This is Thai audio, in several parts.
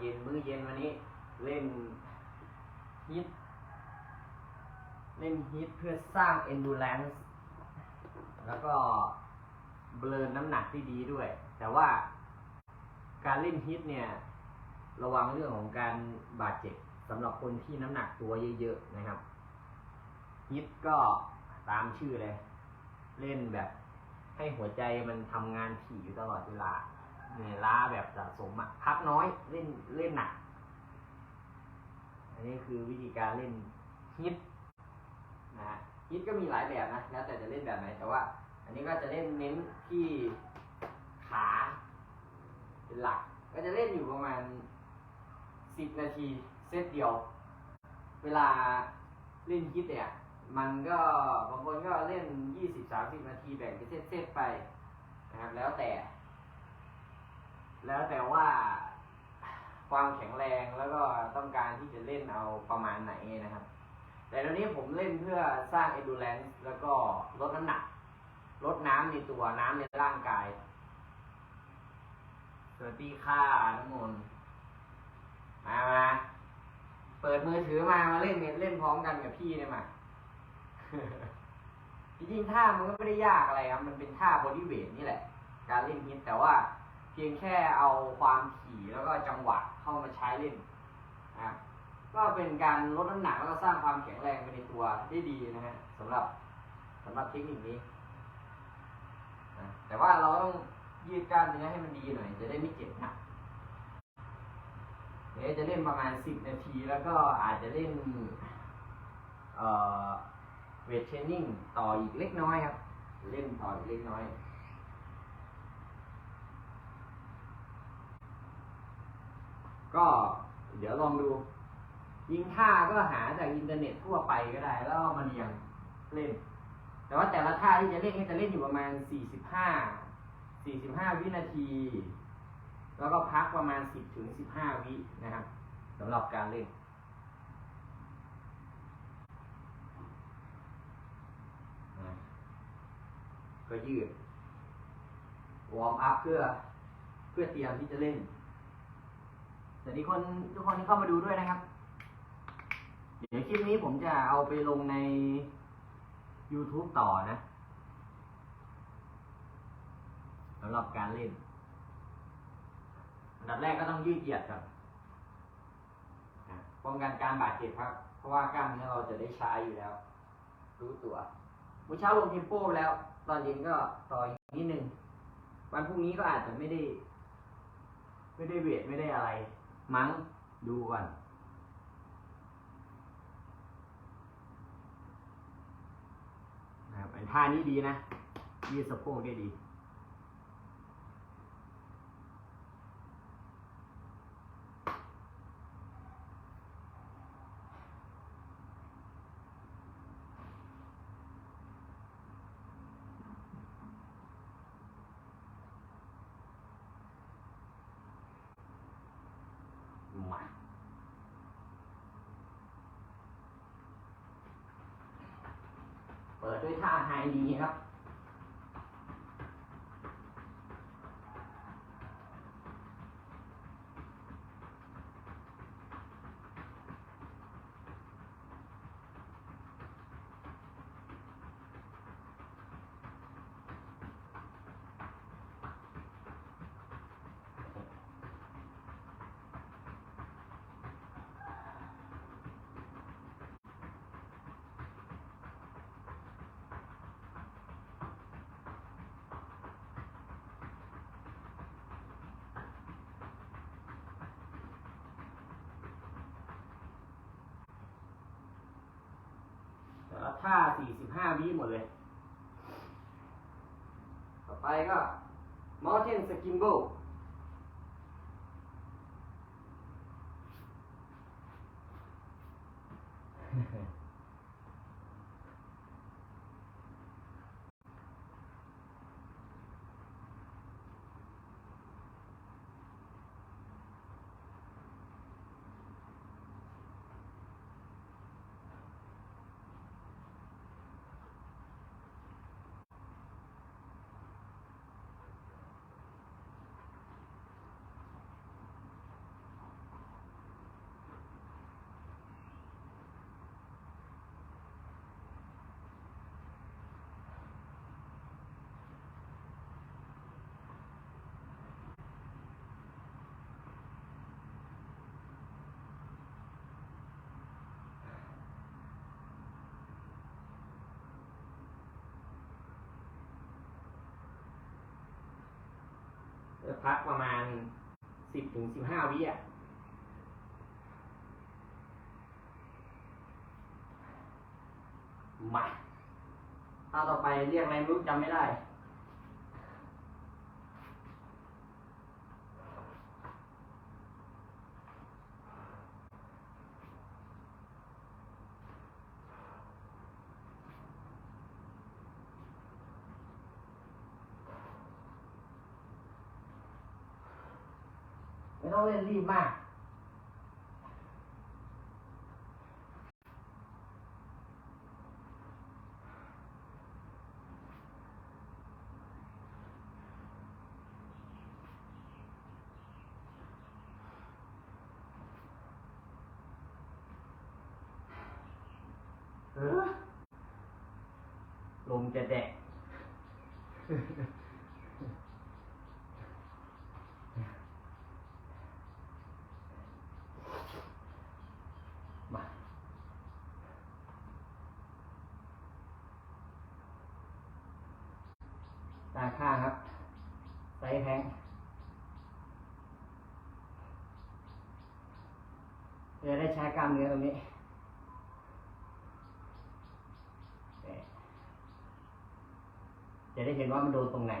เย็นมื้อเย็นวันนี้ เล่นฮิตเล่นฮิตเพื่อสร้าง endurance แล้วก็เบลนน้ำหนักที่ดีด้วย แต่ว่าการเล่นฮิตเนี่ย ระวังเรื่องของการบาดเจ็บสำหรับคนที่น้ำหนักตัวเยอะๆนะครับฮิตก็ตามชื่อเลย เล่นแบบให้หัวใจมันทำงานถี่อยู่ตลอดเวลา เหนื่อยล้าแบบสะสมอะพักน้อยเล่นเล่นหนัก อันนี้คือวิธีการเล่นฮิตนะฮะฮิตก็มีหลายแบบนะแล้วแต่จะเล่นแบบไหนแต่ว่า อันนี้ก็จะเล่นเน้นที่ขาเป็นหลัก ก็จะเล่นอยู่ประมาณสิบนาทีเซตเดียว เวลาเล่นฮิตเนี่ยมันก็บางคนก็เล่นยี่สิบสามสิบนาทีแบ่งเป็นเซตๆไปนะครับแล้วแต่ แล้วแต่ว่าความแข็งแรงแล้วก็ต้องการที่จะเล่นเอาประมาณไหนนะครับ แต่ตอนนี้ผมเล่นเพื่อสร้าง endurance แล้วก็ลดน้ำหนัก ลดน้ำในตัวน้ำในร่างกายสวัสดีค่ะน้ำมนมามา เปิดมือถือมา มาเล่นเนี่ยเล่นพร้อมกันกับพี่เนี่ยมา จริงๆท่ามันก็ไม่ได้ยากอะไรครับ มันเป็นท่าบอดี้เวทนี่แหละ การเล่นฮิตแต่ว่า พียงแค่เอาความถี่แล้วก็จังหวะเข้ามาใช้เล่นนะครับก็เป็นการลดน้ำหนักแล้วก็สร้างความแข็งแรงไปในตัวได้ดีนะฮะสำหรับสำหรับเทคนิคนี้นะแต่ว่าเราต้องยืดกล้ามเนื้อให้มันดีหน่อย จะได้ไม่เจ็บหนักเดี๋ยวจะเล่นประมาณสิบนาทีแล้วก็อาจจะเล่นเอ่อเวทเทรนนิ่งต่ออีกเล็กน้อยครับ เล่นต่ออีกเล็กน้อย ก็เดี๋ยวลองดู ยิงท่าก็หาจากอินเทอร์เน็ตทั่วไปก็ได้ แล้วเอามาเรียงเล่น แต่ว่าแต่ละท่าที่จะเล่นก็จะเล่นอยู่ประมาณ 45 45 วินาที แล้วก็พักประมาณ 10ถึง15 วินะครับสำหรับการเล่นก็ยืดวอร์มอัพเพื่อเพื่อเตรียมที่จะเล่น วัสดีคนทุกคนที่เข้ามาดูด้วยนะครับ เดี๋ยวคลิปนี้ผมจะเอาไปลงใน YouTube ต่อนะสำหรับการเล่น อันดับแรกก็ต้องยืดเหยียดครับนป้องกันการบาดเจ็บครับ เพราะว่ากล้ามเนื้อเราจะได้ใช้อยู่แล้ว รู้ตัวเมื่อเช้าลงเทมโปแล้ว ตอนเย็นก็ต่ออีกนิดนึง วันพรุ่งนี้ก็อาจจะไม่ได้ ไม่ได้เวทไม่ได้อะไร มั้งดูก่อนนะครับไอ้ท่านี้ดีนะยืดสะโพกได้ดี มา เปิดด้วยท่า ค่า 45 วิหมดเลย ต่อไปก็ Mountain Skimble เพักประมาณสิบถึงสิบห้าวิอะมาถ้าต่อไปเรียกอะไรไม่รู้จำไม่ได้ ไม่งเล่นรีบมาก ลมจะแดก มาด้านข้างครับ ไซส์แพงจะได้ใช้กล้ามเนื้อตรงนี้เนี่ยจะได้เห็นว่ามันโดนตรงไหน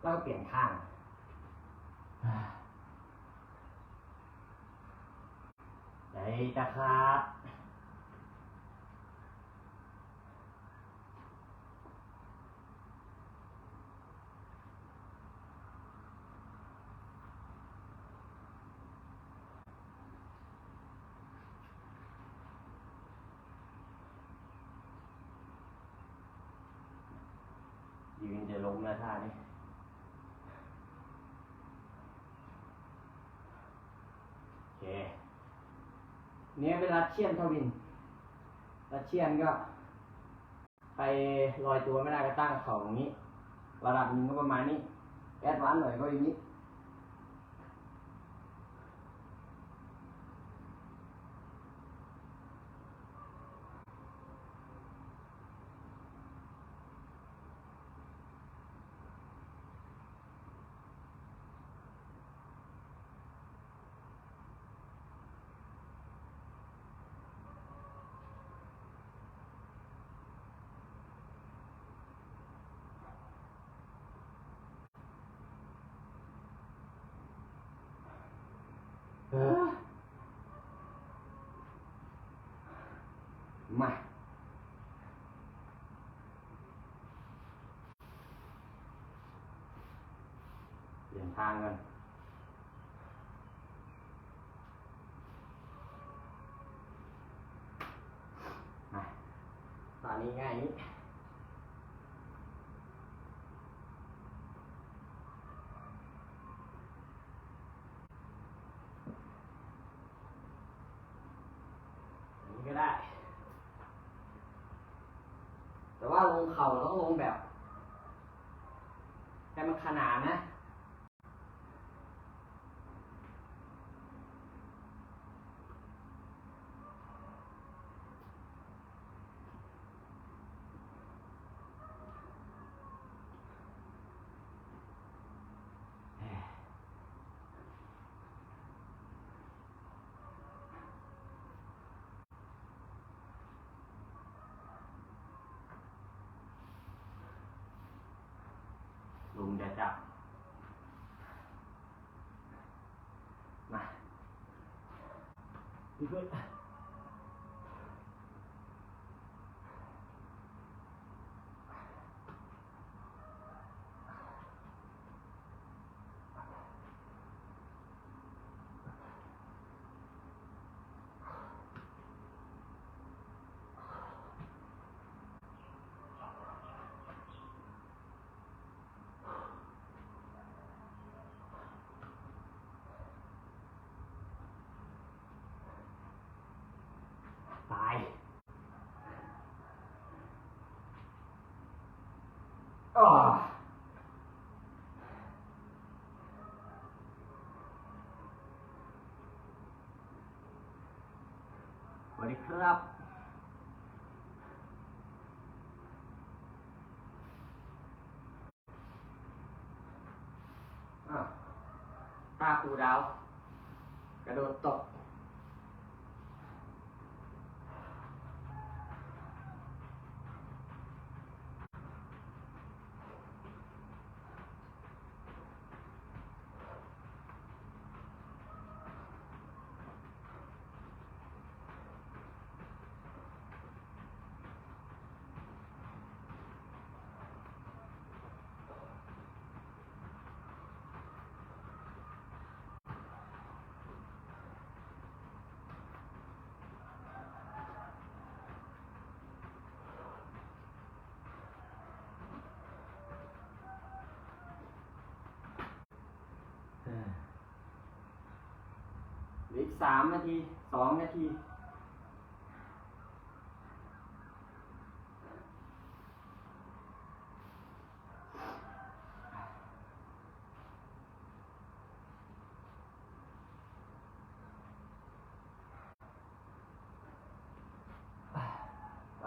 แล้วก็เปลี่ยนข้างใจจะขาดยื นจะล้มแล้วท่านี้โอเคเนี่ยเป็นรัดเชียนทวินรัดเชียนก็ไปลอยตัวไม่ได้ก็ตั้งเข่าอย่างนี้ ระดับหนึ่งก็ประมาณนี้ แอดวานหน่อยก็อย่างนี้ เออมาเปลี่ยนทางกัน มาตอ นนี้ง่ายนี้อย่างนี้ก็ได้ แต่ว่าลงเข่าเราต้องลงแบบให้มันขนานนะ ลุงจะจับ มา พี่เนดีครับอะท่าครูดาว กระโดดตก สามนาทีสองนาทีไป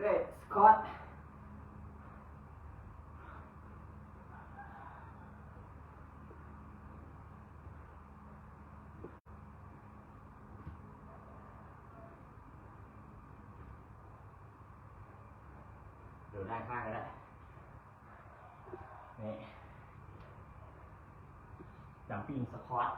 ด้วยสกอตดูด้านข้างก็ได้นี่จัมปิ้งสควอต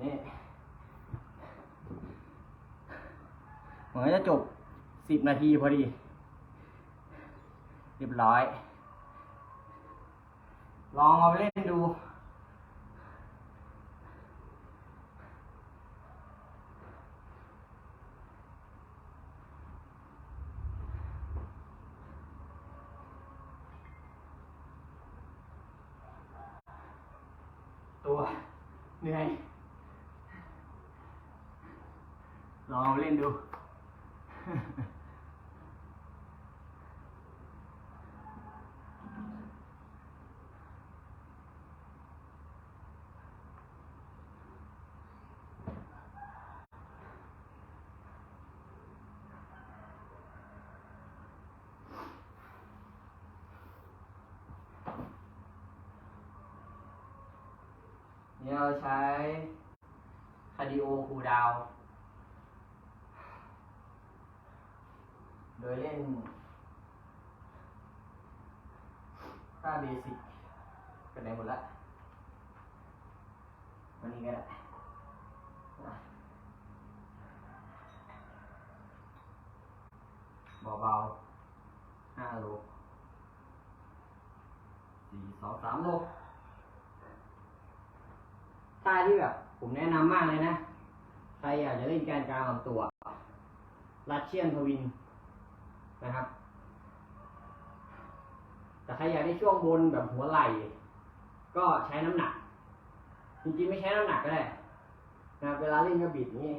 นี่ มันก็จะจบสิบนาทีพอดี เรียบร้อย ลองเอาไปเล่นดู ตัวเหนื่อย ลองเอาไปเล่นดู นี่เราใช้คาร์ดิโอคูลดาว โดยเล่นท่าเบสิกกันได้หมดละวันนี้ก็ได้อะเบาๆห้าโลสี่สองสามโล ท่าที่แบบ ผมแนะนำมากเลยนะ ใครอยากจะเล่นแกนกลางลำตัว รัดเชียนทวินนะครับ แต่ใครอยากได้ช่วงบนแบบหัวไหล่ ก็ใช้น้ำหนัก จริงๆไม่ใช้น้ำหนักก็ได้นะเวลาเล่นก็บิดนี้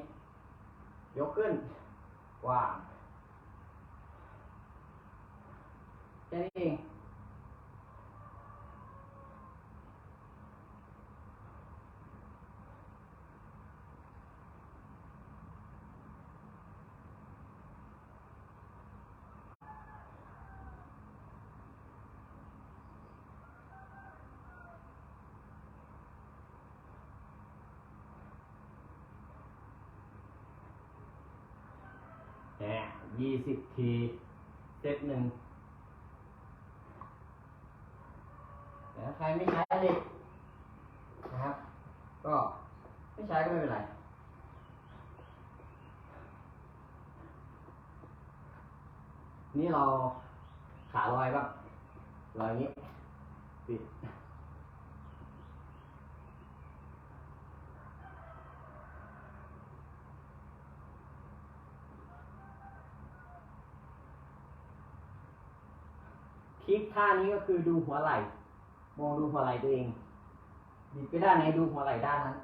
ยกขึ้นวางแค่นี้เอง น ยี่สิบ ทีเซตหนึ่งแต่ถ้าใครไม่ใช้เล็กนะครับ ก็ไม่ใช้ก็ไม่เป็นไรนี่เราขาลอยบ้างลอยอย่างนี้ปิด คลิกท่านี้ก็คือดูหัวไหล่ มองดูหัวไหล่ตัวเองบิดไปด้านไหนดูหัวไหล่ด้านนั้น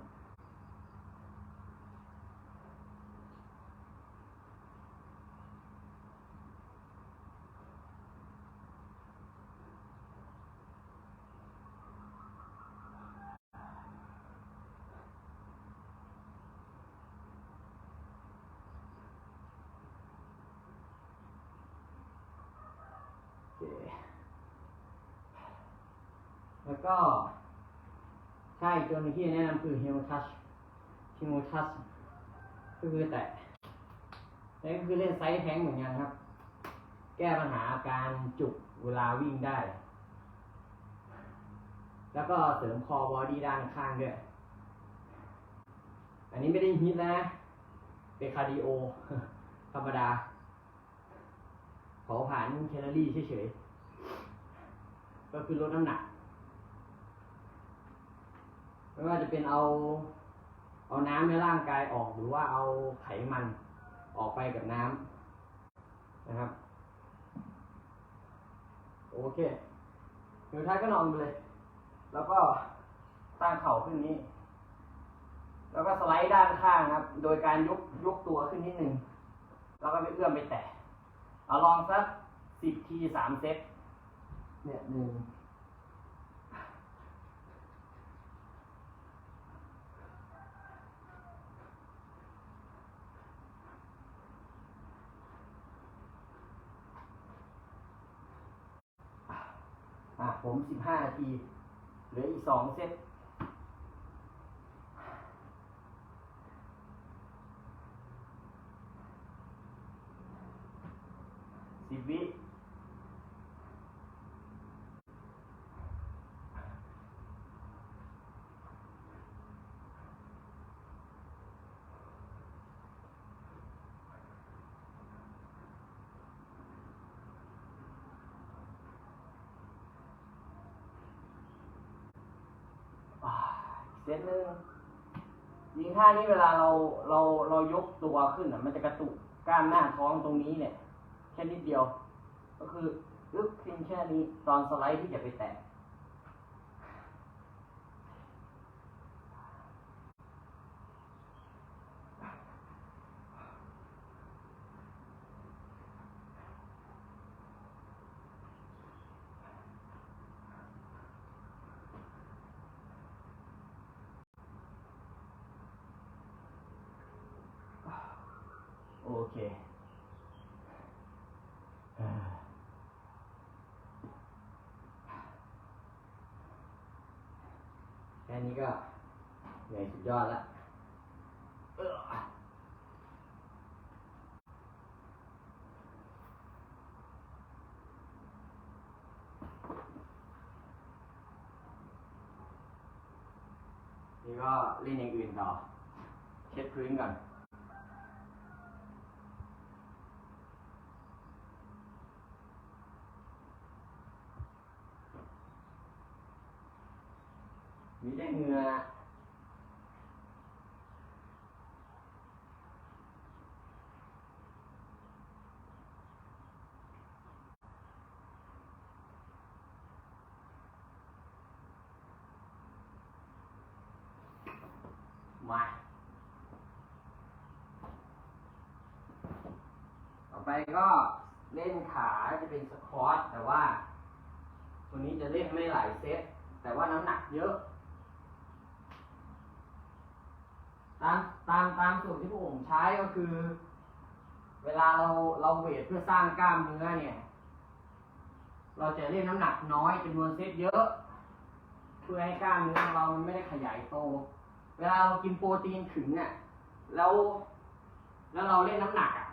โอเค แล้วก็ ใช่ ตัวหนึงที่แนะนำคือ Hemo Touch Hemo Touch ก็คือแต่นี่ก็คือเล่นไซส์แท้งเหมือนกันครับ แก้ปัญหาอาการจุกเวลาวิ่งได้ แล้วก็เสริมคอบอดี้ด้านข้างด้วย อันนี้ไม่ได้ฮิตนะ เป็นคาร์ดิโอ ธรรมดาเผาผลาญแคลอรี่เฉยๆ ก็คือลดน้ำหนัก ไม่ว่าจะเป็นเอา เอาน้ำในร่างกายออกหรือว่าเอาไขมันออกไปกับน้ำนะครับ โอเคสุดท้ายก็นอนไปเลย แล้วก็ตั้งเข่าขึ้นนี้ แล้วก็สไลด์ด้านข้างครับ โดยการยกยกตัวขึ้นนิดหนึ่งแล้วก็ไปเอื้อมไปแตะเอาลองสักสิบทีสามเซตเนี่ยหนึ่ง อะ ผมสิบห้านาทีเหลืออีกสองเซต สิบวิ อ่าอีกเซตหนึ่งยิง ท่านี้เวลาเราเราเรายกตัวขึ้นอะ มันจะกระตุกกล้ามหน้าท้องตรงนี้เนี่ยแค่นิดเดียว ก็คือลึกเพียงแค่นี้ตอนสไลด์ที่จะไปแตะ โอเคอ่าแค่นี้ก็เห นื่อยสุดยอดละเอ้อนี่ก็เล่นอย่างอื่นต่อ เช็ดพื้นก่อนมีแต่เหงื่อ มาต่อไปก็เล่นขาจะเป็นสควอตแต่ว่า ตัวนี้จะเล่นไม่หลายเซต แต่ว่าน้ำหนักเยอะ ตามตามตามสูตรที่พวกผมใช้ก็คือ เวลาเราเราเวทเพื่อสร้างกล้ามเนื้อเนี่ย เราจะเล่นน้ำหนักน้อยจำนวนเซตเยอะ เพื่อให้กล้ามเนื้อของเรามันไม่ได้ขยายโต เวลาเรากินโปรตีนถึงเนี่ยแล้ว แล้วเราเล่นน้ำหนักอะ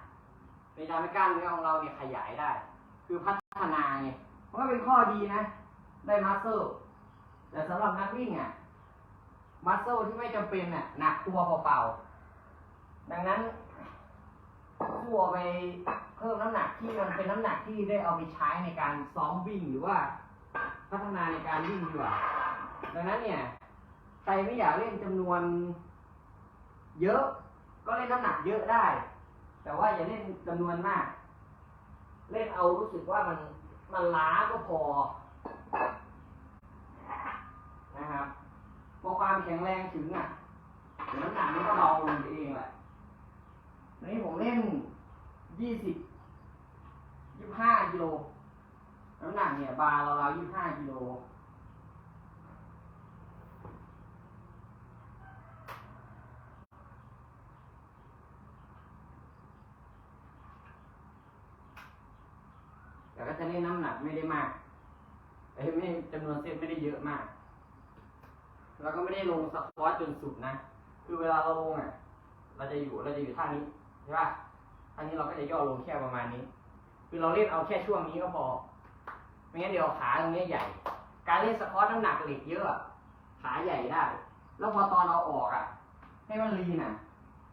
ในทำให้กล้ามเนื้อของเราเนี่ยขยายได้ คือพัฒนาไงมันก็เป็นข้อดีนะ ได้มัสเซลแต่สำหรับนักวิ่งอะมัสเซลที่ไม่จำเป็นอะหนักตัวเปล่าๆดังนั้นคู่เอาไปเพิ่มน้ำหนักที่มันเป็นน้ำหนักที่ได้เอาไปใช้ในการซ้อมวิ่งหรือว่าพัฒนาในการวิ่งดีกว่าดังนั้นเนี่ย ใครไม่อยากเล่นจำนวน เยอะ ก็เล่นน้ำหนักเยอะได้ แต่ว่าอย่าเล่นจำนวนมาก เล่นเอารู้สึกว่ามันมันล้าก็พอนะครับพอความแข็งแรงถึงอะน้ำหนักมันก็เบาลงเองแหละวันนี้ผมเล่นยี่สิบยี่ห้ากิโลน้ำหนักเนี่ย บาร์เราเรายี่ห้ากิโล แต่ก็จะเล่นน้ำหนักไม่ได้มากเอ้ยไม่จำนวนเซตไม่ได้เยอะมาก แล้วก็ไม่ได้ลงสควอตจนสุดนะ คือเวลาเราลงอะ เราจะอยู่เราจะอยู่ท่านี้ใช่ป่ะท่านี้เราก็จะย่อลงแค่ประมาณนี้ คือเราเล่นเอาแค่ช่วงนี้ก็พอ ไม่งั้นเดี๋ยวขาตรงนี้ใหญ่ การเล่นสควอตน้ำหนักเหล็กเยอะขาใหญ่ได้ แล้วพอตอนเอาออกอะ ให้มันลีน่ะ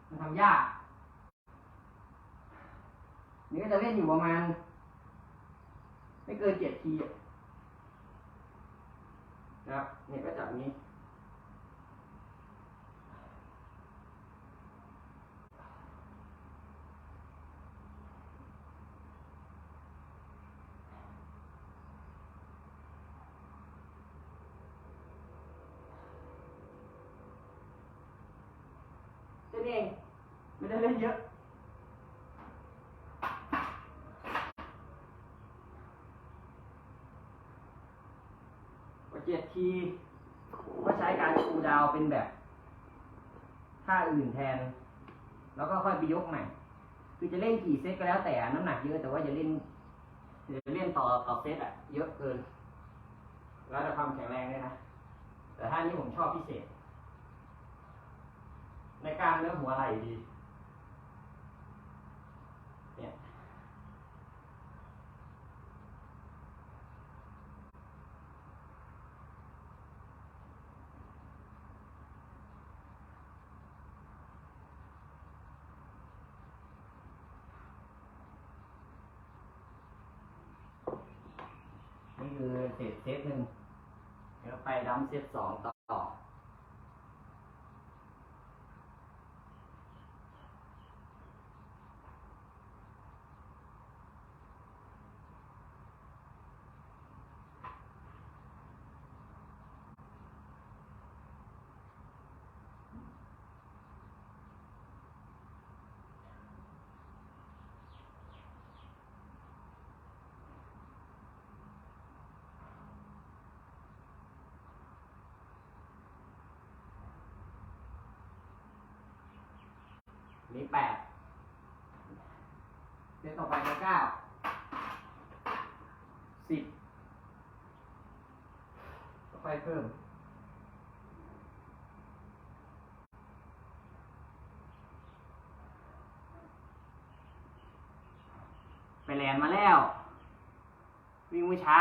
มันทำยากนี่ก็จะเล่นอยู่ประมาณ ไม่เกินเจ็ดทีนะครับ เนี่ยก็จับอย่างนี้แค่นี้เองไม่ได้เล่นเยอะ พอเจ็ดทีก็ใช้การคูลดาวน์เป็นแบบท่า อื่นแทน แล้วก็ค่อยไปยกใหม่ คือจะเล่นกี่เซตก็แล้วแต่น้ำหนักเยอะแต่ว่าจะเล่นจะเล่นต่อต่อเซตอะเยอะเกิน แล้วแต่ความแข็งแรงด้วยนะ แต่ท่านี้ผมชอบพิเศษ ในการเนื้อหัวไหล่ดี เนี่ย นี่คือ เศษเซตหนึ่งแล้วไปดัมเซตสองต่อ นี่แปดเซตต่อไปก็เก้า สิบก็ ค่อยเพิ่ม ไปแลนมาแล้ว วิ่งเมื่อเช้า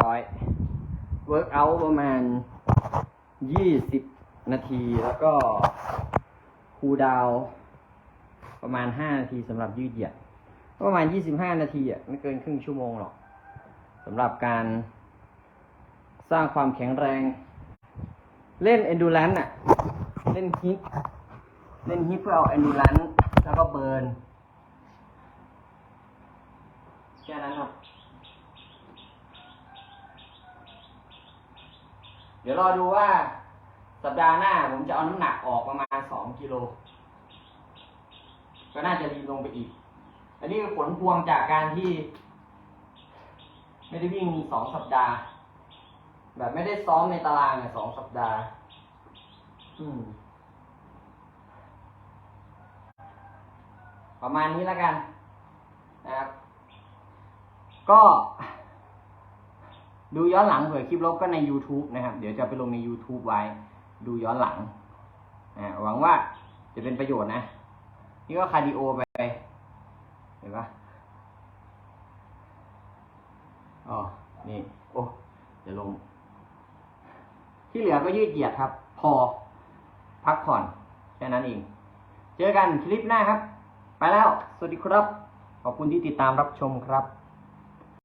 ร้อย เวิร์กเอาประมาณยี่สิบนาทีแล้วก็คูลดาว ประมาณห้านาทีสำหรับยืดเหยียด ประมาณยี่สิบห้านาทีอะไม่เกินครึ่งชั่วโมงหรอกสำหรับการสร้างความแข็งแรง เล่น endurance อะ เล่นฮิตเล่นฮิตเพื่อเอา e n d u r a n c แล้วก็เบิร์นแค่นั้นครับ เดี๋ยวรอดูว่าสัปดาห์หน้าผมจะเอาน้ำหนักออกประมาณสองกิโล ก็น่าจะรีลงไปอีก อันนี้คือผลพวงจากการที่ ไม่ได้วิ่งสองสัปดาห์ แบบไม่ได้ซ้อมในตารางเนี่ยสองสัปดาห์ อืม ประมาณนี้แล้วกันนะครับ ก็ ดูย้อนหลังเผื่อคลิปลบก็ใน YouTube นะครับ เดี๋ยวจะไปลงใน YouTube ไว้ ดูย้อนหลังอ่าหวังว่าจะเป็นประโยชน์นะ นี่ก็คาร์ดิโอไป เห็นปะอ๋อ นี่ โอ้เดี๋ยวลง ที่เหลือก็ยืดเหยียดครับ พอ พักผ่อน แค่นั้นเอง เจอกันคลิปหน้าครับ ไปแล้ว สวัสดีครับ ขอบคุณที่ติดตามรับชมครับ